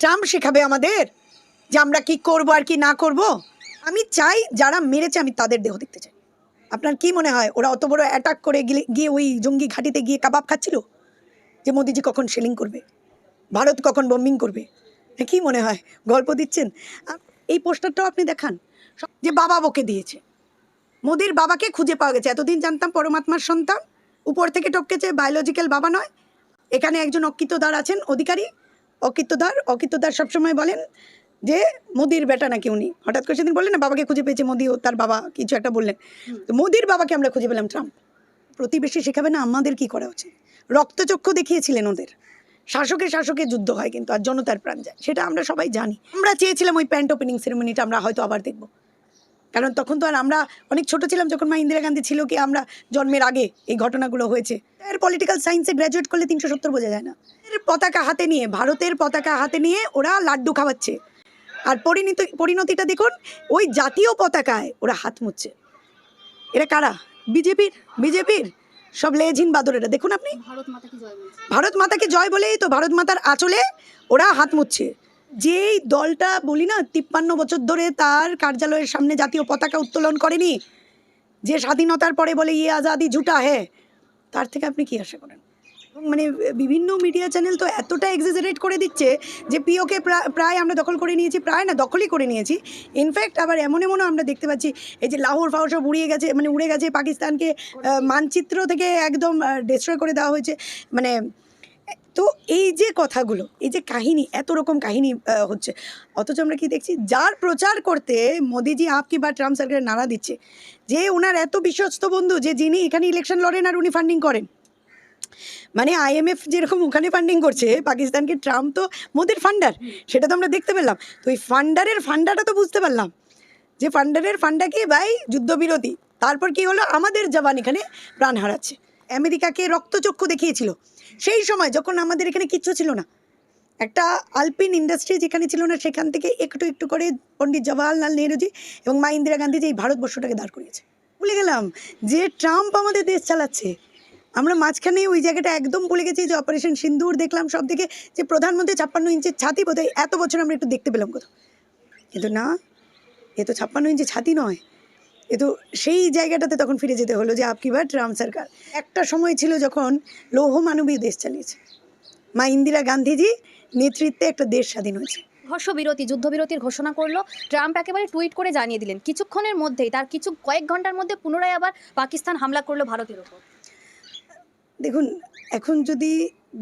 Trump শেখাবে আমাদের যে আমরা কি করব আর কি না করব। আমি চাই যারা মেরেছে আমি তাদের দেহ দেখতে চাই। আপনার কি মনে হয়, ওরা অত বড় অ্যাটাক করে গেলে গিয়ে ওই জঙ্গি ঘাঁটিতে গিয়ে কাবাব খাচ্ছিল? যে মোদিজি কখন সেলিং করবে? ভারত কখন বোম্বিং করবে? কি মনে হয়? গল্প দিচ্ছেন? এই পোস্টারটাও আপনি দেখান। যে বাবা বকে দিয়েছে। মোদির বাবাকে খুঁজে পাওয়া গেছে। এতদিন জানতাম পরমাত্মার সন্তান। উপর থেকে টপকেছে বায়োলজিক্যাল বাবা নয়। এখানে একজন অকৃতদার আছেন, অধিকারী। অকৃতদার অকৃতদার সবসময় বলেন যে, মোদির বেটা নাকি উনি। হঠাৎ করে সেদিন বললেন, না, বাবাকে খুঁজে পেয়েছে মোদি ও তার বাবা, কিছু একটা বললেন। তো মোদির বাবাকে আমরা খুঁজে পেলাম ট্রাম্প। প্রতিবেশী শেখাবে, না, আমাদের কি করা উচিত? রক্তচক্ষু দেখিয়েছিলেন ওদের। শাসকের শাসকের যুদ্ধ হয় কিন্তু, আর জনতার প্রাণ যায়, সেটা আমরা সবাই জানি। আমরা চেয়েছিলাম ওই প্যান্ট ওপেনিং সেরেমনিটা আমরা হয়তো আবার দেখব। কারণ তখন তো আর আমরা অনেক ছোট ছিলাম যখন মা ইন্দিরা গান্ধী ছিল কি আমরা জন্মের আগে এই ঘটনাগুলো হয়েছে। এর পলিটিক্যাল সায়েন্সে গ্র্যাজুয়েট করলে তিনশো সত্তর বোঝা যায় না। এর পতাকা হাতে নিয়ে ভারতের পতাকা হাতে নিয়ে ওরা লাড্ডু খাওয়াচ্ছে। আর পরিণতি পরিণতিটা দেখুন ওই জাতীয় পতাকায় ওরা হাত মুচ্ছে। এরা কারা? বিজেপির বিজেপির সব লেজিন বাদরেরা। দেখুন আপনি। ভারত মাতাকে জয় বলেই তো ভারত মাতার আঁচলে ওরা হাত মুচ্ছে। যেই দলটা বলি না, তিপ্পান্ন বছর ধরে তার কার্যালয়ের সামনে জাতীয় পতাকা উত্তোলন করেনি, যে স্বাধীনতার পরে বলে ইয়ে আজাদি ঝুটা হ্যাঁ তার থেকে আপনি কি আশা করেন? মানে বিভিন্ন মিডিয়া চ্যানেল তো এতটা এক্সাজারেট করে দিচ্ছে যে পিওকে প্রায় আমরা দখল করে নিয়েছি, প্রায় না, দখলই করে নিয়েছি। ইনফ্যাক্ট আবার এমন এমনও আমরা দেখতে পাচ্ছি, এই যে লাহোর ফাহর সব উড়িয়ে গেছে মানে উড়ে গেছে, পাকিস্তানকে মানচিত্র থেকে একদম ডিস্ট্রয় করে দেওয়া হয়েছে। মানে তো এই যে কথাগুলো, এই যে কাহিনী, এত রকম কাহিনী হচ্ছে, অথচ আমরা কি দেখছি? যার প্রচার করতে মোদিজি আপকি বা ট্রাম্প সরকারের নাড়া দিচ্ছে, যে ওনার এত বিশ্বস্ত বন্ধু, যে যিনি এখানে ইলেকশন লড়েন আর উনি ফান্ডিং করেন। মানে আইএমএফ যেরকম ওখানে ফান্ডিং করছে, পাকিস্তানকে ট্রাম্প তো মোদির ফান্ডার সেটা তো আমরা দেখতে পেলাম। তো ওই ফান্ডারের ফান্ডাটা তো বুঝতে পারলাম, যে ফান্ডারের ফান্ডা কি ভাই? যুদ্ধবিরোধী তারপর কি হলো? আমাদের জবান এখানে প্রাণ হারাচ্ছে। আমেরিকাকে রক্তচক্ষু দেখিয়েছিল। সেই সময় যখন আমাদের এখানে কিচ্ছু ছিল না, একটা আলপিন ইন্ডাস্ট্রি যেখানে ছিল না, সেখান থেকে একটু একটু করে পণ্ডিত জওয়াহরলাল নেহরুজি এবং মা ইন্দিরা গান্ধী যে এই ভারতবর্ষটাকে দাঁড় করিয়েছে। ভুলে গেলাম যে ট্রাম্প আমাদের দেশ চালাচ্ছে। আমরা মাঝখানে ওই জায়গাটা একদম ভুলে গেছি যে অপারেশন সিন্দুর দেখলাম সব দিকে যে প্রধানমন্ত্রী ছাপ্পান্ন ইঞ্চির ছাতি বোধহয় এত বছর আমরা একটু দেখতে পেলাম কোথাও। কিন্তু না, এ তো ছাপ্পান্ন ইঞ্চি ছাতি নয়। এ তো সেই জায়গাটাতে তখন ফিরে যেতে হলো যে আপকিবার ট্রাম্প সরকার। একটা সময় ছিল যখন লৌহ মানবী দেশ চালিয়েছে। মা ইন্দিরা গান্ধীজি নেতৃত্বে একটা দেশ স্বাধীন হয়েছে। বিরতি যুদ্ধবিরতির ঘোষণা করল। ট্রাম্প একেবারে টুইট করে জানিয়ে দিলেন, কিছুক্ষণের মধ্যেই, তার কিছু কয়েক ঘণ্টার মধ্যে পুনরায় আবার পাকিস্তান হামলা করল ভারতের ওপর। দেখুন, এখন যদি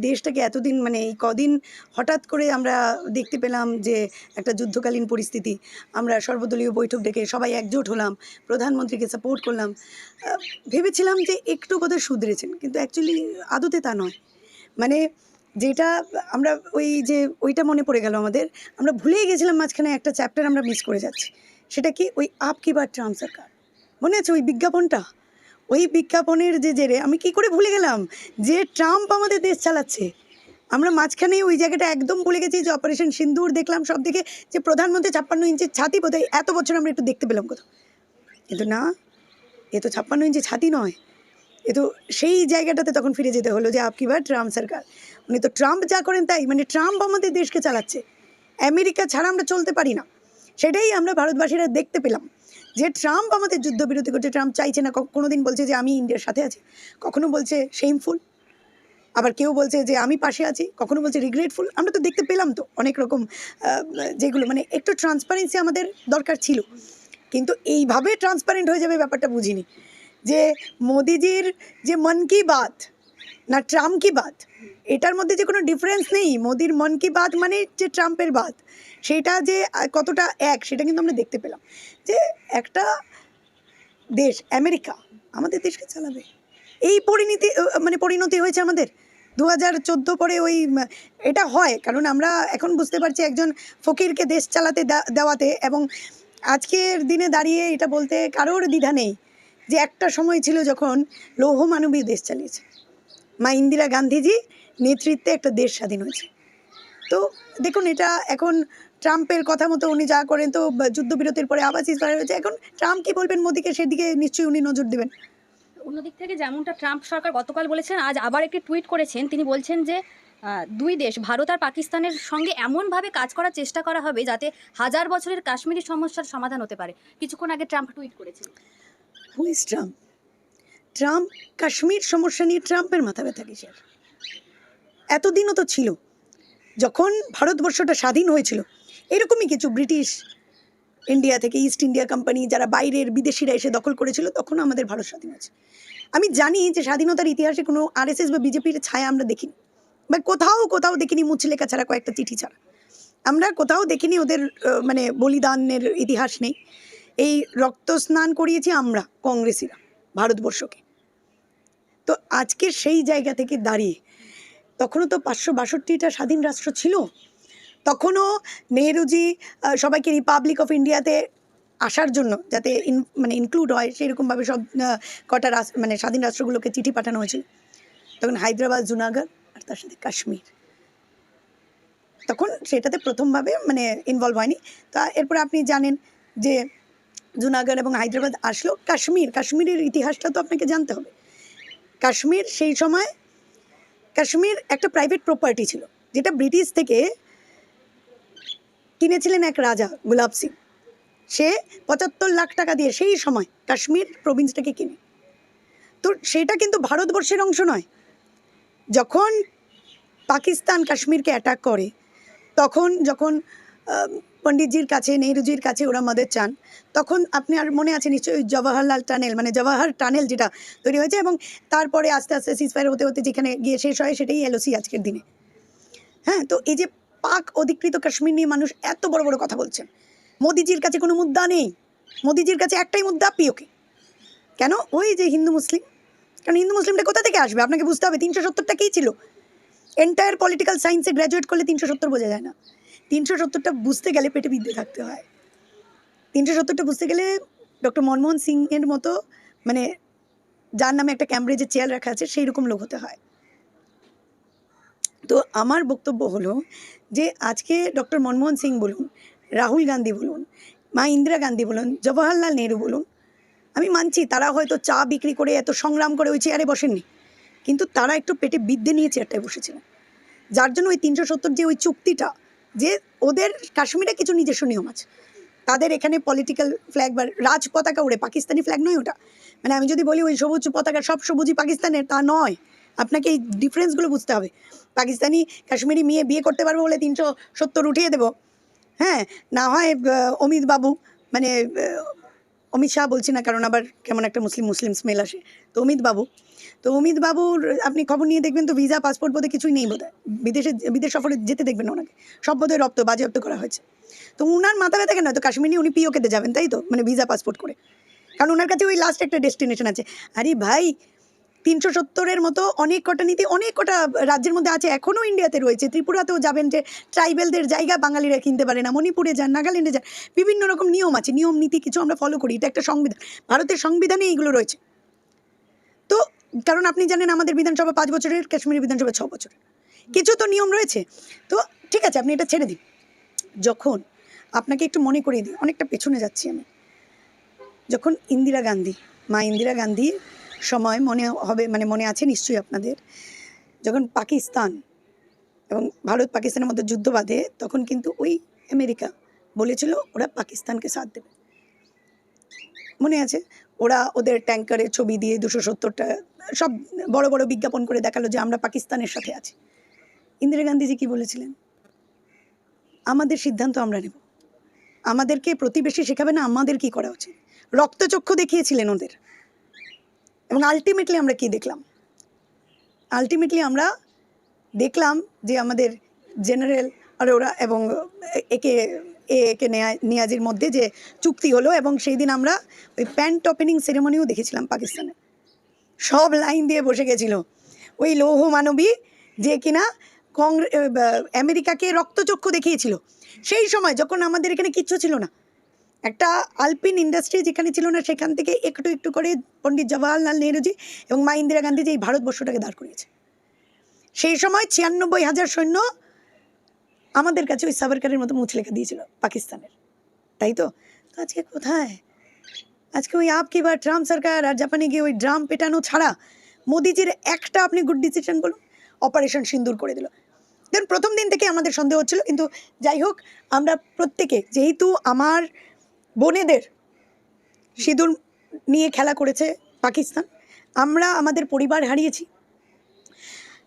দেশটাকে এতদিন মানে এই কদিন হঠাৎ করে আমরা দেখতে পেলাম যে একটা যুদ্ধকালীন পরিস্থিতি, আমরা সর্বদলীয় বৈঠক ডেকে সবাই একজোট হলাম, প্রধানমন্ত্রীকে সাপোর্ট করলাম ভেবেছিলাম যে একটু বোধহয় শুধরেছেন, কিন্তু অ্যাকচুয়ালি আদতে তা নয়। মানে যেটা আমরা ওই যে, ওইটা মনে পড়ে গেল আমাদের, আমরা ভুলেই গেছিলাম মাঝখানে একটা চ্যাপ্টার আমরা মিস করে যাচ্ছি, সেটা কি ওই আপ কি বার ট্রাম্প সরকার? মনে আছে ওই বিজ্ঞাপনটা? ওই বিজ্ঞাপনের যে জেরে আমি কি করে ভুলে গেলাম? যে ট্রাম্প আমাদের দেশ চালাচ্ছে। আমরা মাঝখানে ওই জায়গাটা একদম ভুলে গেছি যে অপারেশন সিন্দুর দেখলাম সব দিকে যে প্রধানমন্ত্রী ছাপ্পান্ন ইঞ্চির ছাতি বোধহয় এত বছর আমরা একটু দেখতে পেলাম কোথাও। কিন্তু না, এ তো ছাপ্পান্ন ইঞ্চি ছাতি নয়। এ তো সেই জায়গাটাতে তখন ফিরে যেতে হলো যে আপকি বার ট্রাম্প সরকার। উনি তো ট্রাম্প যা করেন তাই মানে ট্রাম্প আমাদের দেশকে চালাচ্ছে। আমেরিকা ছাড়া আমরা চলতে পারি না। সেটাই আমরা ভারতবাসীরা দেখতে পেলাম। যে ট্রাম্প আমাদের যুদ্ধবিরতি করছে ট্রাম্প চাইছে না কোনো দিন বলছে যে আমি ইন্ডিয়ার সাথে আছি কখনো বলছে শেমফুল আবার কেউ বলছে যে আমি পাশে আছি কখনো বলছে রিগ্রেটফুল আমরা তো দেখতে পেলাম তো অনেক রকম যেগুলো মানে একটু ট্রান্সপারেন্সি আমাদের দরকার ছিল কিন্তু এইভাবে ট্রান্সপারেন্ট হয়ে যাবে ব্যাপারটা বুঝিনি যে মোদিজির যে মন কি বাত না ট্রাম্প কি বাত এটার মধ্যে যে কোনো ডিফারেন্স নেই মোদির মন কি বাত মানে যে ট্রাম্পের বাত সেটা যে কতটা এক, সেটা কিন্তু আমরা দেখতে পেলাম। যে একটা দেশ, আমেরিকা, আমাদের দেশকে চালাবে। এই পরিণতি মানে পরিণতি হয়েছে আমাদের। দু হাজার চোদ্দ পরে ওই এটা হয়, কারণ আমরা এখন বুঝতে পারছি একজন ফকিরকে দেশ চালাতে দেওয়াতে এবং আজকের দিনে দাঁড়িয়ে এটা বলতে কারোর দ্বিধা নেই যে একটা সময় ছিল যখন লৌহ মানবী দেশ চালিয়েছে। মা ইন্দিরা গান্ধীজি নেতৃত্বে একটা দেশ স্বাধীন হয়েছে। তো দেখুন, এটা এখন ট্রাম্পের কথা মতো উনি যা করেন তো যুদ্ধবিরতির পরে আবার সিজফায়ার হয়েছে। এখন ট্রাম্প কি বলবেন মোদীকে? সেদিকে নিশ্চয়ই উনি নজর দেবেন। অন্যদিক থেকে যেমনটা ট্রাম্প সরকার গতকাল বলেছেন আজ আবার একটি টুইট করেছেন। তিনি বলছেন যে দুই দেশ ভারত আর পাকিস্তানের সঙ্গে এমনভাবে কাজ করার চেষ্টা করা হবে যাতে হাজার বছরের কাশ্মীরি সমস্যার সমাধান হতে পারে। কিছুক্ষণ আগে ট্রাম্প টুইট করেছিল who is Trump Trump Kashmir সমস্যা নিয়ে ট্রাম্পের মাথা ব্যথা কিসের? এতদিনও তো ছিল যখন ভারতবর্ষটা স্বাধীন হয়েছিল এরকমই কিছু ব্রিটিশ ইন্ডিয়া থেকে ইস্ট ইন্ডিয়া কোম্পানি যারা বাইরের বিদেশিরা এসে দখল করেছিল, তখনও আমাদের ভারত স্বাধীন আছে। আমি জানি যে স্বাধীনতার ইতিহাসে কোনো আরএসএস বা বিজেপির ছায়া আমরা দেখিনি, বা কোথাও কোথাও দেখিনি মুচলেখা ছাড়া কয়েকটা চিঠি ছাড়া। আমরা কোথাও দেখিনি ওদের মানে বলিদানের ইতিহাস নেই। এই রক্ত স্নান করিয়েছি আমরা, কংগ্রেসিরা, ভারতবর্ষকে। তো আজকে সেই জায়গা থেকে দাঁড়িয়ে, তখনও তো পাঁচশো বাষট্টিটা স্বাধীন রাষ্ট্র ছিল। তখনও নেহরুজি সবাইকে রিপাবলিক অফ ইন্ডিয়াতে আসার জন্য যাতে ইন মানে ইনক্লুড হয়, সেরকমভাবে সব কটা রাস মানে স্বাধীন রাষ্ট্রগুলোকে চিঠি পাঠানো হয়েছিল। তখন হায়দ্রাবাদ, জুনাগড় আর তার সাথে কাশ্মীর। তখন সেটাতে প্রথমভাবে মানে ইনভলভ হয়নি। তা এরপরে আপনি জানেন যে জুনাগড় এবং হায়দ্রাবাদ আসলো কাশ্মীর। কাশ্মীরের ইতিহাসটা তো আপনাকে জানতে হবে। কাশ্মীর সেই সময়, কাশ্মীর একটা প্রাইভেট প্রপার্টি ছিল, যেটা ব্রিটিশ থেকে কিনেছিলেন এক রাজা, গুলাব সিং। সে পঁচাত্তর লাখ টাকা দিয়ে সেই সময় কাশ্মীর প্রভিন্সটাকে কিনে। তো সেটা কিন্তু ভারতবর্ষের অংশ নয়। যখন পাকিস্তান কাশ্মীরকে অ্যাটাক করে, তখন যখন পণ্ডিতজির কাছে, নেহরুজির কাছে ওরা মদত চান, তখন আপনি আর মনে আছে নিশ্চয়ই জওয়াহরলাল টানেল মানে জওয়াহর টানেল যেটা তৈরি হয়েছে এবং তারপরে আস্তে আস্তে সিজফায়ার হতে হতে যেখানে গিয়ে শেষ হয় সেটাই এলওসি আজকের দিনে। হ্যাঁ তো এই যে পাক অধিকৃত কাশ্মীর নিয়ে মানুষ এত বড় বড় কথা বলছেন মোদিজির কাছে কোনো মুদ্রা নেই। মোদিজির কাছে একটাই মুদ্রা, পিওকে। কেন? ওই যে হিন্দু মুসলিম। কারণ হিন্দু মুসলিমটা কোথা থেকে আসবে? আপনাকে বুঝতে হবে, তিনশো সত্তরটা কী ছিল? এন্টায়ার পলিটিক্যাল সায়েন্সে গ্র্যাজুয়েট করলে তিনশো সত্তর বোঝা যায় না। তিনশো সত্তরটা বুঝতে গেলে পেটে বিদ্যে থাকতে হয়। তিনশো সত্তরটা বুঝতে গেলে ডক্টর মনমোহন সিংয়ের মতো মানে যার নামে একটা ক্যামব্রিজের চেয়ার রাখা আছে সেই রকম লোক হতে হয়। তো আমার বক্তব্য হলো যে আজকে ডক্টর মনমোহন সিং বলুন, রাহুল গান্ধী বলুন, মা ইন্দিরা গান্ধী বলুন, জওয়াহরলাল নেহরু বলুন, আমি মানছি তারা হয়তো চা বিক্রি করে এত সংগ্রাম করে ওই চেয়ারে বসেননি, কিন্তু তারা একটু পেটে বিদ্যে নিয়ে চেয়ারটায় বসেছিলেন। যার জন্য ওই তিনশো সত্তর যে ওই চুক্তিটা, যে ওদের কাশ্মীরে কিছু নিজস্ব নিয়ম আছে, তাদের এখানে পলিটিক্যাল ফ্ল্যাগ বা রাজ পতাকা উড়ে পাকিস্তানি ফ্ল্যাগ নয় ওটা। মানে আমি যদি বলি ওই সবুজ পতাকা সব সবুজই পাকিস্তানের, তা নয়। আপনাকে এই ডিফারেন্সগুলো বুঝতে হবে। পাকিস্তানি, কাশ্মীরি মেয়ে বিয়ে করতে পারব বলে তিনশো সত্তর উঠিয়ে দেবো। হ্যাঁ না হয় অমিত বাবু মানে অমিত শাহ বলছি না, কারণ আবার কেমন একটা মুসলিম মুসলিম স্মেল আসে। তো অমিত বাবু, তো অমিত বাবুর, আপনি খবর নিয়ে দেখবেন তো ভিসা পাসপোর্ট বোধহয় কিছুই নেই বোধহয়। বিদেশে, বিদেশ সফরে যেতে দেখবেন ওনাকে। সব বোধহয় রপ্ত, বাজেয়াপ্ত করা হয়েছে। তো উনার মাথা ব্যথা কেন? তো কাশ্মীর উনি পিওকেতে যাবেন, তাই তো? মানে ভিসা পাসপোর্ট করে। কারণ ওনার কাছে ওই লাস্ট একটা ডেস্টিনেশন আছে। আরে ভাই তিনশো সত্তরের মতো অনেক কটা নীতি, অনেক কটা রাজ্যের মধ্যে আছে এখনও ইন্ডিয়াতে রয়েছে। ত্রিপুরাতেও যাবেন যে ট্রাইবেলদের জায়গা বাঙালিরা কিনতে পারে না, মণিপুরে যান, নাগাল্যান্ডে যান, বিভিন্ন রকম নিয়ম আছে, নিয়ম, নীতি কিছু আমরা ফলো করি। এটা একটা সংবিধান, ভারতের সংবিধানে এইগুলো রয়েছে। তো কারণ আপনি জানেন আমাদের বিধানসভা পাঁচ বছরের কাশ্মীরি বিধানসভা ছ বছরের। কিছু তো নিয়ম রয়েছে। তো ঠিক আছে, আপনি এটা ছেড়ে দিন। যখন আপনাকে একটু মনে করিয়ে দিই, অনেকটা পেছনে যাচ্ছি আমি। যখন ইন্দিরা গান্ধী, মা ইন্দিরা গান্ধীর সময় মনে হবে মানে মনে আছে নিশ্চয়ই আপনাদের। যখন পাকিস্তান এবং ভারত পাকিস্তানের মধ্যে যুদ্ধ বাঁধে, তখন কিন্তু ওই আমেরিকা বলেছিল, ওরা পাকিস্তানকে সাথ দেবে। মনে আছে? ওরা ওদের ট্যাঙ্কারের ছবি দিয়ে দুশো সত্তরটা, সব বড় বড় বিজ্ঞাপন করে দেখাল যে আমরা পাকিস্তানের সাথে আছি। ইন্দিরা গান্ধীজি কি বলেছিলেন? আমাদের সিদ্ধান্ত আমরা নেব। আমাদেরকে প্রতিবেশী শেখাবে না, আমাদের কি করা উচিত? রক্তচক্ষু দেখিয়েছিলেন ওদের। এবং আলটিমেটলি আমরা কি দেখলাম? আলটিমেটলি আমরা দেখলাম যে আমাদের জেনারেল আর ওরা এবং একে এ একে নেয়া- নিয়াজির মধ্যে যে চুক্তি হলো এবং সেই দিন আমরা ওই প্যান্ট ওপেনিং সেরেমনিও দেখেছিলাম পাকিস্তানে। সব লাইন দিয়ে বসে গেছিল। ওই লৌহ মানবী যে কিনা কংগ্রে আমেরিকাকে রক্তচক্ষু দেখিয়েছিল। সেই সময় যখন আমাদের এখানে কিচ্ছু ছিল না একটা আলপিন ইন্ডাস্ট্রি যেখানে ছিল না, সেখান থেকে একটু একটু করে পণ্ডিত জওয়াহরলাল নেহরুজি এবং মা ইন্দিরা গান্ধীজি এই ভারতবর্ষটাকে দাঁড় করিয়েছে। সেই সময় ছিয়ানব্বই হাজার সৈন্য আমাদের কাছে ওই সাভারকারের মতো মুছে মুচলেখা দিয়েছিল পাকিস্তানের। তাই তো? আজকে কোথায়? আজকে ওই আপকি বা ট্রাম্প সরকার আর জাপানে গিয়ে ওই ড্রাম পেটানো ছাড়া মোদিজির একটা আপনি গুড ডিসিশন বলুন অপারেশন সিন্দুর করে দিল। দেন প্রথম দিন থেকে আমাদের সন্দেহ হচ্ছিল, কিন্তু যাই হোক, আমরা প্রত্যেকে যেহেতু আমার বোনেদের সিঁদুর নিয়ে খেলা করেছে পাকিস্তান। আমরা আমাদের পরিবার হারিয়েছি।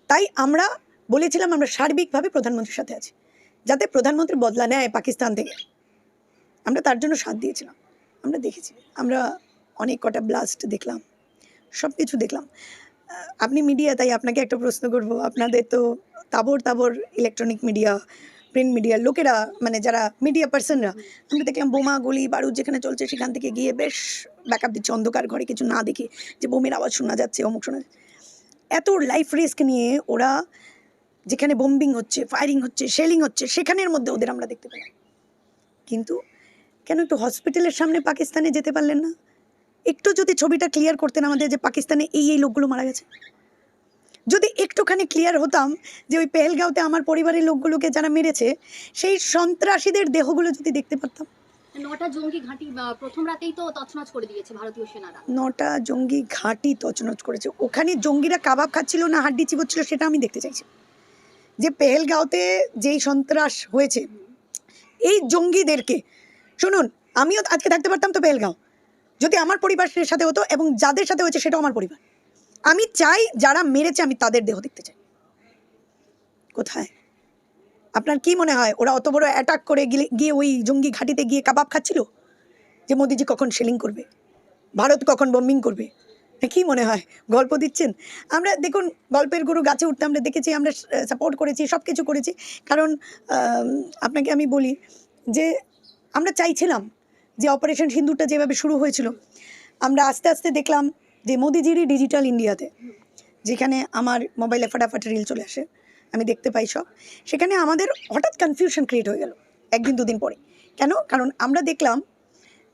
তাই আমরা বলেছিলাম আমরা সার্বিকভাবে প্রধানমন্ত্রীর সাথে আছি, যাতে প্রধানমন্ত্রী বদলা নেয় পাকিস্তান থেকে। আমরা তার জন্য সাথ দিয়েছিলাম। আমরা দেখেছি, আমরা অনেক কটা ব্লাস্ট দেখলাম সব কিছু দেখলাম আপনি মিডিয়া তাই আপনাকে একটা প্রশ্ন করব, আপনাদের তো তাবর তাবর ইলেকট্রনিক মিডিয়া প্রিন্ট মিডিয়ার লোকেরা মানে যারা মিডিয়া পার্সনরা আমরা দেখলাম বোমা, গুলি, বারুদ যেখানে চলছে সেখান থেকে গিয়ে বেশ ব্যাকআপ দিচ্ছে অন্ধকার ঘরে কিছু না দেখে যে বোমের আওয়াজ শোনা যাচ্ছে, অমুক শোনা যাচ্ছে। এত লাইফ রিস্ক নিয়ে ওরা যেখানে বোম্বিং হচ্ছে ফায়ারিং হচ্ছে শেলিং হচ্ছে, সেখানের মধ্যে ওদের আমরা দেখতে পেলাম। কিন্তু কেন একটু হসপিটালের সামনে পাকিস্তানে যেতে পারলেন না? একটু যদি ছবিটা ক্লিয়ার করতেন আমাদের যে পাকিস্তানে এই এই লোকগুলো মারা গেছে। যদি একটুখানি ক্লিয়ার হতাম যে ওই পেহেলগাঁওতে আমার পরিবারের লোকগুলোকে যারা মেরেছে সেই সন্ত্রাসীদের দেহগুলো যদি দেখতে পারতাম। নটা জঙ্গি ঘাঁটি প্রথম রাতেই তো তছনছ করে দিয়েছে ভারতীয় সেনারা। নটা জঙ্গি ঘাঁটি তছনছ করেছে। ওখানে জঙ্গিরা কাবাব খাচ্ছিল না হাড্ডি চিবোচ্ছিল সেটা আমি দেখতে চাইছি। যে পেহেলগাঁওতে যেই সন্ত্রাস হয়েছে এই জঙ্গিদেরকে শুনুন আমিও আজকে থাকতে পারতাম তো পেহেলগাঁও। যদি আমার পরিবারের সাথে হতো এবং যাদের সাথে হয়েছে সেটাও আমার পরিবার। আমি চাই যারা মেরেছে, আমি তাদের দেহ দেখতে চাই। কোথায়? আপনার কি মনে হয়, ওরা অত বড় অ্যাটাক করে গিয়ে গিয়ে ওই জঙ্গি ঘাঁটিতে গিয়ে কাবাব খাচ্ছিল? যে মোদিজি কখন সেলিং করবে? ভারত কখন বম্বিং করবে? কি মনে হয়? গল্প দিচ্ছেন? আমরা দেখুন, গল্পের গরু গাছে উঠতে আমরা দেখেছি, আমরা সাপোর্ট করেছি সব কিছু করেছি। কারণ আপনাকে আমি বলি যে আমরা চাইছিলাম যে অপারেশন সিন্দুরটা যেভাবে শুরু হয়েছিল, আমরা আস্তে আস্তে দেখলাম যে মোদিজিরই ডিজিটাল ইন্ডিয়াতে যেখানে আমার মোবাইলে ফাটাফাট রিল চলে আসে, আমি দেখতে পাই সব। সেখানে আমাদের হঠাৎ কনফিউশন ক্রিয়েট হয়ে গেল, একদিন দুদিন পরে। কেন? কারণ আমরা দেখলাম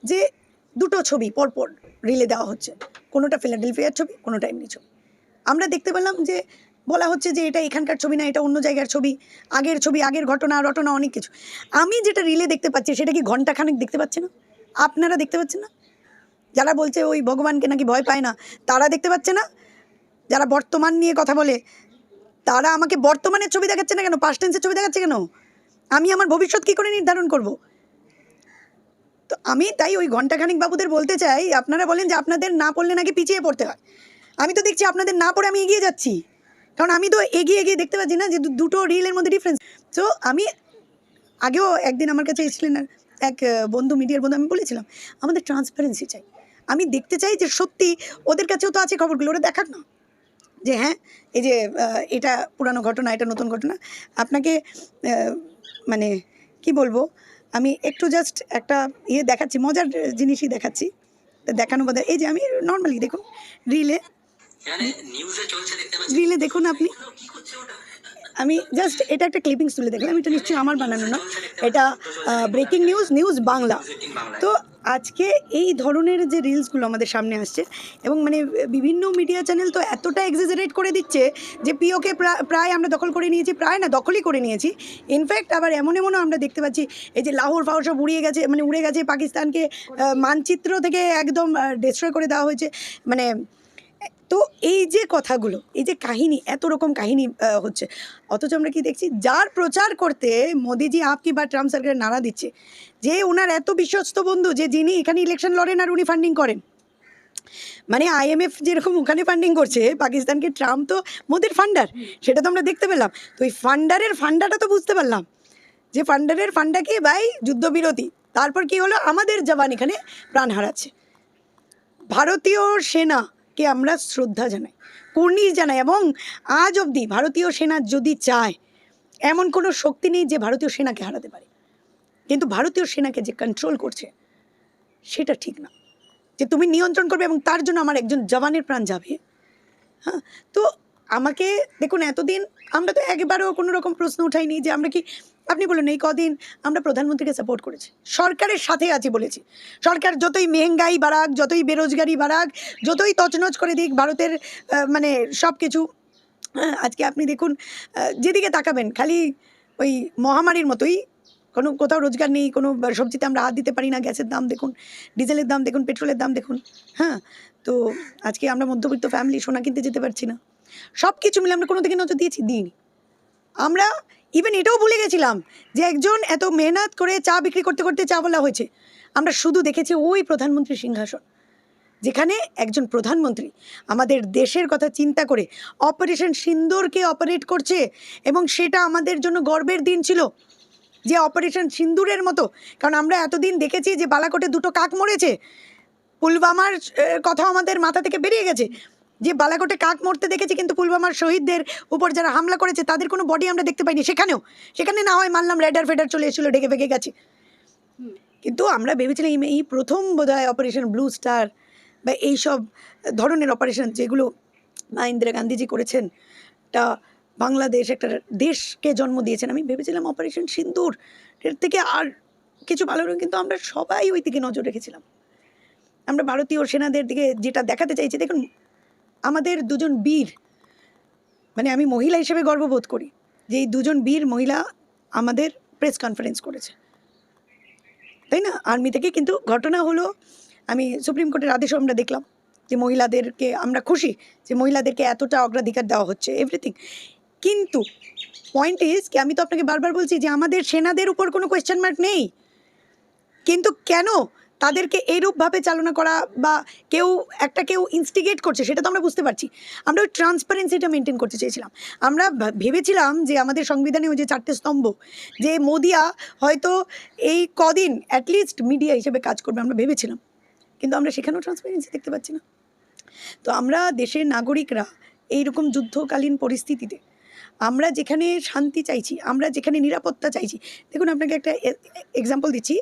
যে দুটো ছবি পরপর রিলে দেওয়া হচ্ছে। কোনোটা ফিলাডেলফিয়ার ছবি, কোনোটা এমনি ছবি। আমরা দেখতে পেলাম যে বলা হচ্ছে যে এটা এখানকার ছবি না, এটা অন্য জায়গার ছবি, আগের ছবি, আগের ঘটনা, রটনা, অনেক কিছু। আমি যেটা রিলে দেখতে পাচ্ছি, সেটা কি ঘন্টাখানেক দেখতে পাচ্ছি না? আপনারা দেখতে পাচ্ছেন না? যারা বলছে ওই ভগবানকে নাকি ভয় পায় না, তারা দেখতে পাচ্ছে না? যারা বর্তমান নিয়ে কথা বলে, তারা আমাকে বর্তমানের ছবি দেখাচ্ছে না কেন? পাস্ট টেন্সের ছবি দেখাচ্ছে কেন? আমি আমার ভবিষ্যৎ কী করে নির্ধারণ করব? তো আমি তাই ওই ঘন্টাখানিক বাবুদের বলতে চাই, আপনারা বলেন যে আপনাদের না পড়লে নাকি পিছিয়ে পড়তে হয়। আমি তো দেখছি আপনাদের না পড়ে আমি এগিয়ে যাচ্ছি। কারণ আমি তো এগিয়ে এগিয়ে দেখতে পাচ্ছি না যে দুটো রিলের মধ্যে ডিফারেন্স তো আমি আগেও একদিন আমার কাছে এসেছিলেন এক বন্ধু মিডিয়ার বন্ধু, আমি বলেছিলাম, আমাদের ট্রান্সপারেন্সি চাই। আমি দেখতে চাই যে সত্যি ওদের কাছেও তো আছে খবরগুলো ওরা দেখাক না। যে হ্যাঁ এই যে এটা পুরানো ঘটনা এটা নতুন ঘটনা। আপনাকে মানে কি বলব আমি একটু জাস্ট একটা ইয়ে দেখাচ্ছি মজার জিনিসই দেখাচ্ছি। তা দেখানো বোধ এই যে আমি নর্মালি দেখুন রিলে রিলে দেখুন আপনি। আমি জাস্ট এটা একটা ক্লিপিংস তুলে দেখলাম, এটা নিশ্চয়ই আমার বানানো না। এটা ব্রেকিং নিউজ নিউজ বাংলা। তো আজকে এই ধরনের যে রিলসগুলো আমাদের সামনে আসছে, এবং মানে বিভিন্ন মিডিয়া চ্যানেল তো এতটা এক্সাজারেট করে দিচ্ছে যে পিওকে প্রায় আমরা দখল করে নিয়েছি, প্রায় না, দখলই করে নিয়েছি। ইনফ্যাক্ট আবার এমন এমনও আমরা দেখতে পাচ্ছি, এই যে লাহোর ফাহর সব উড়িয়ে গেছে মানে উড়ে গেছে, পাকিস্তানকে মানচিত্র থেকে একদম ডিস্ট্রয় করে দেওয়া হয়েছে। মানে তো এই যে কথাগুলো, এই যে কাহিনী, এত রকম কাহিনী হচ্ছে। অথচ আমরা কি দেখছি, যার প্রচার করতে মোদিজি আপকি বা ট্রাম্প সরকারের নাড়া দিচ্ছে, যে ওনার এত বিশ্বস্ত বন্ধু, যে যিনি এখানে ইলেকশন লড়েন আর উনি ফান্ডিং করেন। মানে আইএমএফ যেরকম ওখানে ফান্ডিং করছে, পাকিস্তানকে ট্রাম্প তো মোদির ফান্ডার সেটা তো আমরা দেখতে পেলাম। তো ওই ফান্ডারের ফান্ডাটা তো বুঝতে পারলাম, যে ফান্ডারের ফান্ডা কি ভাই? যুদ্ধবিরতি। তারপর কি হলো? আমাদের জওয়ান এখানে প্রাণ হারাচ্ছে। ভারতীয় সেনাকে আমরা শ্রদ্ধা জানাই, কুর্নিশ জানাই এবং আজ অবধি ভারতীয় সেনা যদি চায়, এমন কোনো শক্তি নেই যে ভারতীয় সেনাকে হারাতে পারে। কিন্তু ভারতীয় সেনাকে যে কন্ট্রোল করছে, সেটা ঠিক না। যে তুমি নিয়ন্ত্রণ করবে এবং তার জন্য আমার একজন জওয়ানের প্রাণ যাবে। হ্যাঁ তো আমাকে দেখুন, এতদিন আমরা তো একবারও কোনো রকম প্রশ্ন উঠাইনি যে আমরা কি আপনি বলুন, এই কদিন আমরা প্রধানমন্ত্রীকে সাপোর্ট করেছি। সরকারের সাথে আছি বলেছি। সরকার যতই মেহেঙ্গাই বাড়াক, যতই বেরোজগারি বাড়াক, যতই তছনছ করে দিক ভারতের মানে সব কিছু আজকে আপনি দেখুন যেদিকে তাকাবেন, খালি ওই মহামারীর মতোই কোনো কোথাও রোজগার নেই, কোনো সবজিতে আমরা হাত দিতে পারি না, গ্যাসের দাম দেখুন, ডিজেলের দাম দেখুন, পেট্রোলের দাম দেখুন হ্যাঁ? তো আজকে আমরা মধ্যবিত্ত ফ্যামিলি সোনা কিনতে যেতে পারছি না। সব কিছু মিলে আমরা কোনো দিকে নজর দিয়েছি, দিইনি। আমরা ইভেন এটাও ভুলে গেছিলাম যে একজন এত মেহনত করে চা বিক্রি করতে করতে চা বলা হয়েছে। আমরা শুধু দেখেছি ওই প্রধানমন্ত্রী সিংহাসন যেখানে একজন প্রধানমন্ত্রী আমাদের দেশের কথা চিন্তা করে অপারেশন সিন্দুরকে অপারেট করছে এবং সেটা আমাদের জন্য গর্বের দিন ছিল যে অপারেশন সিন্দুরের মতো। কারণ আমরা এতদিন দেখেছি যে বালাকোটে দুটো কাক মরেছে পুলওয়ামার আহ, কথা আমাদের মাথা থেকে বেরিয়ে গেছে। যে বালাকোটে কাক মরতে দেখেছি কিন্তু পুলওয়ামার শহীদদের উপর যারা হামলা করেছে তাদের কোনো বডি আমরা দেখতে পাইনি। সেখানেও সেখানে না হয় মানলাম রেডার ফেডার চলে এসেছিল ঢেকে ফেকে গেছে। কিন্তু আমরা ভেবেছিলাম এই- প্রথম বোধহয় অপারেশন ব্লু স্টার বা এইসব ধরনের অপারেশন যেগুলো মা ইন্দিরা গান্ধীজি করেছেন তা বাংলাদেশ একটা দেশকে জন্ম দিয়েছেন। আমি ভেবেছিলাম অপারেশন সিন্দুর। এর থেকে আর কিছু ভালো কিন্তু আমরা সবাই ওই দিকে নজর রেখেছিলাম। আমরা ভারতীয় সেনাদের দিকে যেটা দেখাতে চাইছি দেখুন আমাদের দুজন বীর মানে আমি মহিলা হিসেবে গর্ববোধ করি যে এই দুজন বীর মহিলা আমাদের প্রেস কনফারেন্স করেছে। তাই না? আর্মি থেকে কিন্তু ঘটনা হলো, আমি সুপ্রিম কোর্টের আদেশও আমরা দেখলাম যে মহিলাদেরকে আমরা খুশি যে মহিলাদেরকে এতটা অগ্রাধিকার দেওয়া হচ্ছে এভরিথিং কিন্তু পয়েন্ট ইজ কি, আমি তো আপনাকে বারবার বলছি যে আমাদের সেনাদের উপর কোনো কোয়েশ্চেন মার্ক নেই। কিন্তু কেন তাদেরকে এরূপভাবে চালনা করা বা কেউ, একটা কেউ ইনস্টিগেট করছে, সেটা তো আমরা বুঝতে পারছি। আমরা ওই ট্রান্সপারেন্সিটা মেনটেন করতে চেয়েছিলাম। আমরা ভেবেছিলাম যে আমাদের সংবিধানে ওই যে চারটে স্তম্ভ, যে মোদিয়া হয়তো এই কদিন অ্যাটলিস্ট মিডিয়া হিসেবে কাজ করবে, আমরা ভেবেছিলাম। কিন্তু আমরা সেখানেও ট্রান্সপারেন্সি দেখতে পাচ্ছি না। তো আমরা দেশের নাগরিকরা এইরকম যুদ্ধকালীন পরিস্থিতিতে আমরা যেখানে শান্তি চাইছি, আমরা যেখানে নিরাপত্তা চাইছি, দেখুন আপনাকে একটা এক্সাম্পল দিচ্ছি।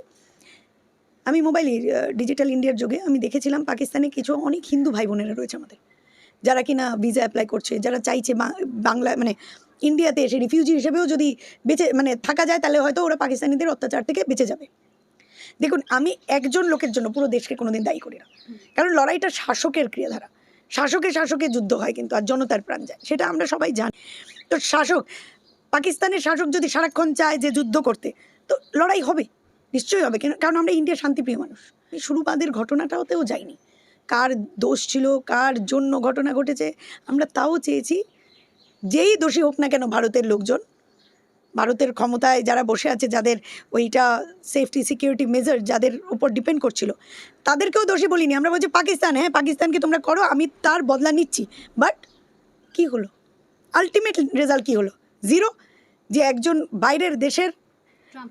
আমি মোবাইল ডিজিটাল ইন্ডিয়ার যুগে আমি দেখেছিলাম পাকিস্তানে কিছু অনেক হিন্দু ভাই বোনেরা রয়েছে আমাদের। যারা কিনা ভিসা অ্যাপ্লাই করছে যারা চাইছে বা- বাংলা মানে ইন্ডিয়াতে এসে রিফিউজি হিসেবেও যদি বেঁচে মানে থাকা যায় তাহলে হয়তো ওরা পাকিস্তানিদের অত্যাচার থেকে বেঁচে যাবে। দেখুন আমি একজন লোকের জন্য পুরো দেশকে কোনোদিন দায়ী করি না। কারণ লড়াইটা শাসকের ক্রিয়াধারা। শাসকে শাসকে যুদ্ধ হয় কিন্তু আর জনতার প্রাণ যায়। সেটা আমরা সবাই জানি। তো শাসক পাকিস্তানের শাসক যদি সারাক্ষণ চায় যে যুদ্ধ করতে তো লড়াই হবে। নিশ্চয়ই হবে। কেন- কারণ আমরা ইন্ডিয়ার শান্তিপ্রিয় মানুষ। এই শুরুবাদের ঘটনাটাতেও যাইনি কার দোষ ছিল কার জন্য ঘটনা ঘটেছে আমরা তাও চেয়েছি যেই দোষী হোক না কেন ভারতের লোকজন ভারতের ক্ষমতায় যারা বসে আছে যাদের ওইটা সেফটি সিকিউরিটি মেজার যাদের উপর ডিপেন্ড করছিল তাদেরকেও দোষী বলিনি। আমরা বলছি পাকিস্তান হ্যাঁ পাকিস্তানকে তোমরা করো আমি তার বদলা নিচ্ছি। বাট কি হলো? আলটিমেট রেজাল্ট কি হলো? জিরো যে একজন বাইরের দেশের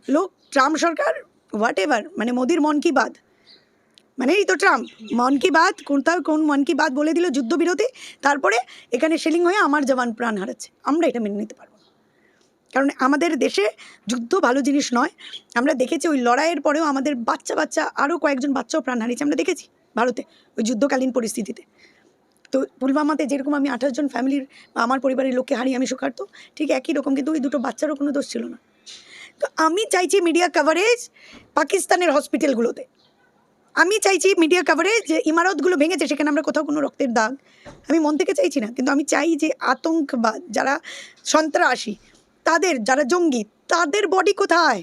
লোক ট্রাম্প সরকার হোয়াট এভার মানে মোদির মন কি বাদ মানে এই তো ট্রাম্প, মন কি বাত কোথাও কোন মন কি বাদ বলে দিল যুদ্ধবিরতি, তারপরে এখানে সেলিং হয়ে আমার জওয়ান প্রাণ হারাচ্ছে। আমরা এটা মেনে নিতে পারব কারণ আমাদের দেশে যুদ্ধ ভালো জিনিস নয়। আমরা দেখেছি ওই লড়াইয়ের পরেও আমাদের বাচ্চা বাচ্চা আরও কয়েকজন বাচ্চাও প্রাণ হারিয়েছে। আমরা দেখেছি ভারতে ওই যুদ্ধকালীন পরিস্থিতিতে। তো পুলওয়ামাতে যেরকম আমি আঠাশ জন ফ্যামিলির আমার পরিবারের লোককে হারিয়ে আমি শোকার্ত, ঠিক একই রকম, কিন্তু ওই দুটো বাচ্চারও কোনো দোষ ছিল না। তো আমি চাইছি মিডিয়া কভারেজ পাকিস্তানের হসপিটালগুলোতে আমি চাইছি মিডিয়া কভারেজ যে ইমারতগুলো ভেঙেছে সেখানে আমরা কোথাও কোনো রক্তের দাগ। আমি মন থেকে চাইছি না কিন্তু আমি চাই যে আতঙ্কবাদ যারা সন্ত্রাসী তাদের যারা জঙ্গি তাদের বডি কোথায়?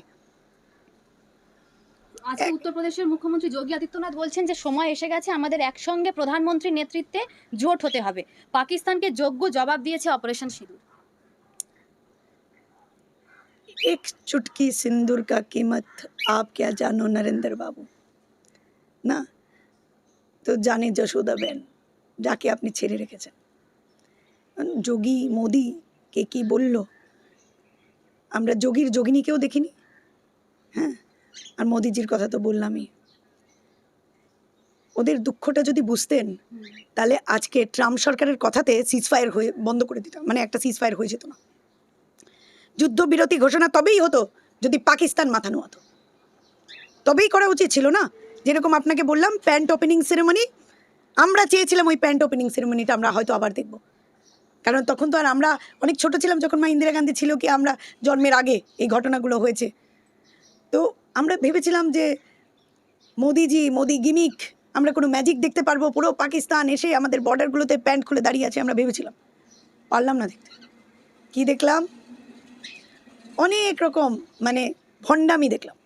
আজকে উত্তরপ্রদেশের মুখ্যমন্ত্রী যোগী আদিত্যনাথ বলছেন যে সময় এসে গেছে আমাদের একসঙ্গে প্রধানমন্ত্রীর নেতৃত্বে জোট হতে হবে। পাকিস্তানকে যোগ্য জবাব দিয়েছে অপারেশন সিঁদুর। एक चुटकी सिंदूर का कीमत आप क्या जानो नरेंद्र बाबू না তো জানে যশোদা বেন যাকে আপনি ছেড়ে রেখেছেন যোগী মোদি কে কি বলল আমরা যোগীর যোগিনীকেও দেখিনি হ্যাঁ আর মোদিজির কথা তো বললামই ওদের দুঃখটা যদি বুঝতেন তাহলে আজকে ট্রাম্প সরকারের কথাতে সিজফায়ার হয়ে বন্ধ করে দিতাম মানে একটা সিজফায়ার হয়ে যেত না যুদ্ধবিরতি ঘোষণা তবেই হতো যদি পাকিস্তান মাথা নোয়াতো। তবেই করা উচিত ছিল না? যেরকম আপনাকে বললাম, প্যান্ট ওপেনিং সেরেমনি, আমরা চেয়েছিলাম ওই প্যান্ট ওপেনিং সেরেমনিটা আমরা হয়তো আবার দেখব। কারণ তখন তো আর আমরা অনেক ছোট ছিলাম যখন মা ইন্দিরা গান্ধী ছিল কি আমরা জন্মের আগে এই ঘটনাগুলো হয়েছে। তো আমরা ভেবেছিলাম যে মোদিজি, মোদি গিমিক, আমরা কোনো ম্যাজিক দেখতে পারব, পুরো পাকিস্তান এসে আমাদের বর্ডারগুলোতে প্যান্ট খুলে দাঁড়িয়ে আছে আমরা ভেবেছিলাম। পারলাম না দেখতে। কী দেখলাম? অনেক রকম মানে ভণ্ডামি দেখলাম।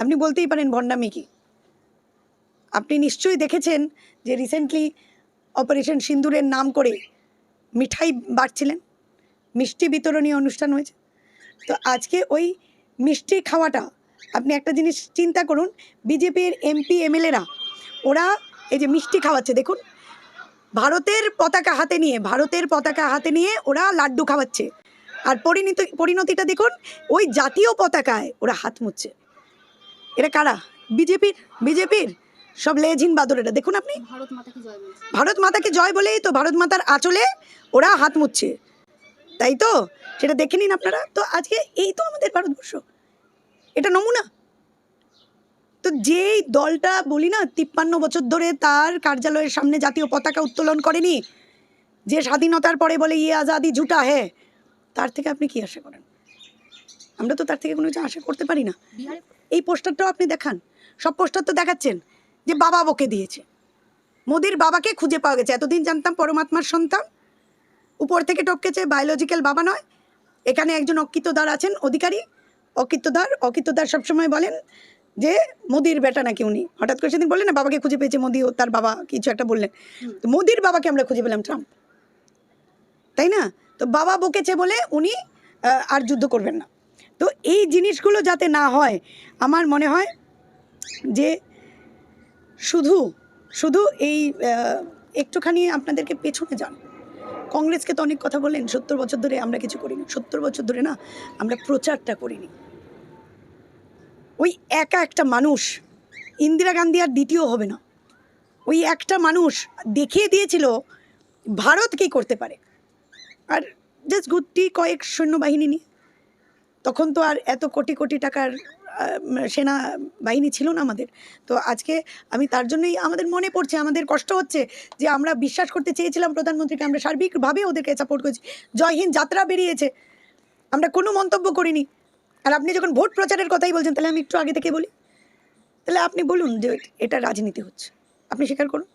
আপনি বলতেই পারেন ভণ্ডামি কি? আপনি নিশ্চয়ই দেখেছেন যে রিসেন্টলি অপারেশন সিন্দুরের নাম করে মিঠাই বাড়ছিলেন, মিষ্টি বিতরণী অনুষ্ঠান হয়েছে। তো আজকে ওই মিষ্টি খাওয়াটা, আপনি একটা জিনিস চিন্তা করুন, বিজেপির এমপি এমএলএরা, ওরা এই যে মিষ্টি খাওয়াচ্ছে, দেখুন, ভারতের পতাকা হাতে নিয়ে, ভারতের পতাকা হাতে নিয়ে ওরা লাড্ডু খাওয়াচ্ছে। আর পরিণতি পরিণতিটা দেখুন ওই জাতীয় পতাকায় ওরা হাত মুচ্ছে। এরা কারা? বিজেপির বিজেপির? সব লেজিন বাদরেরা। দেখুন আপনি। ভারত মাতাকে জয় বলেই তো ভারত মাতার আঁচলে ওরা হাত মুচ্ছে। তাই তো? সেটা দেখে নিন আপনারা। তো আজকে এই তো আমাদের ভারতবর্ষ। এটা নমুনা। তো যেই দলটা বলি না তিপ্পান্ন বছর ধরে তার কার্যালয়ের সামনে জাতীয় পতাকা উত্তোলন করেনি যে স্বাধীনতার পরে বলে ইয়ে আজাদি ঝুটা হ্যাঁ। তার থেকে আপনি কি আশা করেন? আমরা তো তার থেকে কোনো কিছু আশা করতে পারি না। এই পোস্টারটাও আপনি দেখান। সব পোস্টার তো দেখাচ্ছেন যে বাবা বকে দিয়েছে। মোদির বাবাকে খুঁজে পাওয়া গেছে। এতদিন জানতাম পরমাত্মার সন্তান। উপর থেকে টপকেছে বায়োলজিক্যাল বাবা নয়। এখানে একজন অকৃতদার আছেন অধিকারী। অকৃতদার অকৃতদার সবসময় বলেন যে মোদির বেটা নাকি উনি। হঠাৎ করে সেদিন বললেন না বাবাকে খুঁজে পেয়েছে মোদি ও তার বাবা কিছু একটা বললেন। তো মোদির বাবাকে আমরা খুঁজে পেলাম ট্রাম্প। তাই না? তো বাবা বকেছে বলে উনি আর যুদ্ধ করবেন না। তো এই জিনিসগুলো যাতে না হয়, আমার মনে হয় যে শুধু শুধু এই একটুখানি আপনাদেরকে পেছনে যান। কংগ্রেসকে তো অনেক কথা বললেন, সত্তর বছর ধরে আমরা কিছু করিনি। সত্তর বছর ধরে না, আমরা প্রচারটা করিনি। ওই একা একটা মানুষ, ইন্দিরা গান্ধী আর দ্বিতীয় হবে না। ওই একটা মানুষ দেখিয়ে দিয়েছিল, ভারত কী করতে পারে? আর জাস্ট গুটি কয়েক সৈন্যবাহিনী নিয়ে। তখন তো আর এত কোটি কোটি টাকার সেনা বাহিনী ছিল না আমাদের। তো আজকে আমি তার জন্যই আমাদের মনে পড়ছে, আমাদের কষ্ট হচ্ছে যে আমরা বিশ্বাস করতে চেয়েছিলাম প্রধানমন্ত্রীকে, আমরা সার্বিকভাবে ওদেরকে সাপোর্ট করেছি। জয় হিন্দ, যাত্রা বেরিয়েছে। আমরা কোনো মন্তব্য করিনি। আর আপনি যখন ভোট প্রচারের কথাই বলছেন, তাহলে আমি একটু আগে থেকে বলি। তাহলে আপনি বলুন যে এটা রাজনীতি হচ্ছে। আপনি স্বীকার করুন।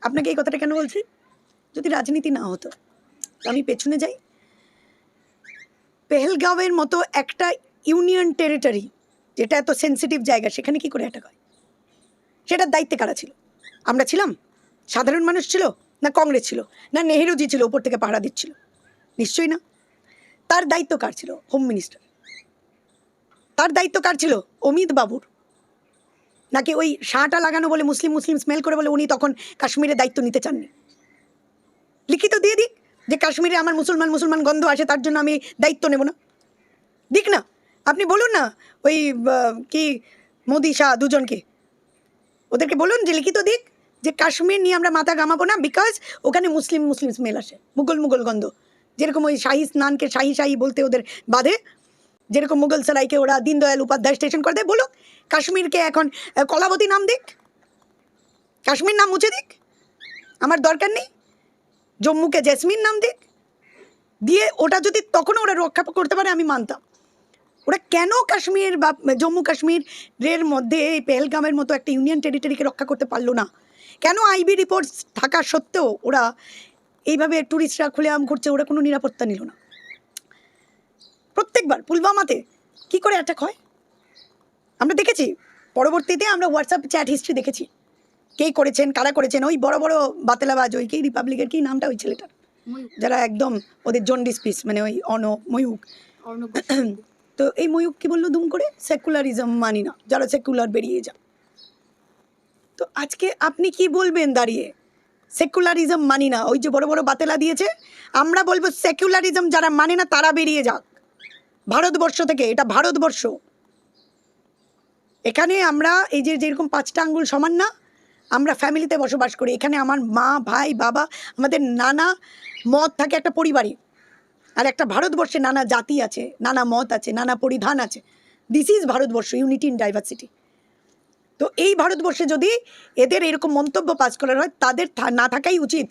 আপনাকে এই কথাটা কেন বলছি? যদি রাজনীতি না হতো। আমি পেছনে যাই। পেহেলগাঁওয়ের মতো একটা ইউনিয়ন টেরিটরি, যেটা এত সেন্সিটিভ জায়গা, সেখানে কি করে অ্যাটাক হয়? সেটার দায়িত্বে কারা ছিল? আমরা ছিলাম? সাধারণ মানুষ ছিল না কংগ্রেস ছিল? না নেহেরুজি ছিল উপর থেকে পাহারা দিচ্ছিল? নিশ্চয়ই না। তার দায়িত্ব কার ছিল? হোম মিনিস্টার তার দায়িত্ব কার ছিল? অমিত বাবুর। নাকি ওই শাঁটা লাগানো বলে মুসলিম মুসলিম স্মেল করে বলে উনি তখন কাশ্মীরে দায়িত্ব নিতে চাননি? লিখিত দিয়ে দিক। যে কাশ্মীরে আমার মুসলমান মুসলমান গন্ধ আসে, তার জন্য আমি দায়িত্ব নেব না। দিক না। আপনি বলুন না, ওই কি মোদি শাহ দুজনকে। ওদেরকে বলুন যে লিখিত দিক যে কাশ্মীর নিয়ে আমরা মাথা ঘামাবো না বিকজ ওখানে মুসলিম মুসলিম স্মেল আসে, মুঘল মুঘল গন্ধ। যেরকম ওই শাহী স্নানকে শাহী শাহী বলতে ওদের বাধে যেরকম মুঘল সরাইকে ওরা দীনদয়াল উপাধ্যায় স্টেশন করে দেয়, বলুক কাশ্মীরকে এখন কলাবতী নাম দিক। কাশ্মীর নাম মুছে দিক। আমার দরকার নেই। জম্মুকে জেসমিন নাম দিক দিয়ে ওটা যদি তখনও ওরা রক্ষা করতে পারে, আমি মানতাম। ওরা কেন কাশ্মীর বা জম্মু কাশ্মীরের মধ্যে এই পেহেলগামের মতো একটা ইউনিয়ন টেরিটরিকে রক্ষা করতে পারল না? কেন আইবি রিপোর্টস থাকা সত্ত্বেও ওরা এইভাবে ট্যুরিস্টরা খুলে আম করছে, ওরা কোনো নিরাপত্তা নিল না? প্রত্যেকবার পুলওয়ামাতে কি করে অ্যাটাক হয়? আমরা দেখেছি, পরবর্তীতে আমরা হোয়াটসঅ্যাপ চ্যাট হিস্ট্রি দেখেছি। কে করেছেন কারা করেছেন ওই বড় বড় বাতেলাবাজ ওই কি রিপাবলিকের কি নামটা ওই ছেলেটার? যারা একদম ওদের জন্ডিস পিস মানে ওই অন ময়ূক তো এই ময়ূক কি বলল দুম করে? সেকুলারিজম মানি না। যারা সেকুলার বেরিয়ে যান তো আজকে আপনি কি বলবেন দাঁড়িয়ে? সেকুলারিজম মানি না। ওই যে বড় বড় বাতেলা দিয়েছে আমরা বলব সেকুলারিজম যারা মানে না তারা বেরিয়ে যাক। ভারতবর্ষ থেকে এটা ভারতবর্ষ। এখানে আমরা এই যে যেরকম পাঁচটা আঙ্গুল সমান না আমরা ফ্যামিলিতে বসবাস করি। এখানে আমার মা, ভাই, বাবা, আমাদের নানা মত থাকে একটা পরিবারে। আর একটা ভারতবর্ষে নানা জাতি আছে, নানা মত আছে, নানা পরিধান আছে। This is Bharatvarsha unity in diversity তো এই ভারতবর্ষে যদি এদের এরকম মন্তব্য পাস করার হয়, তাদের না থাকাই উচিত।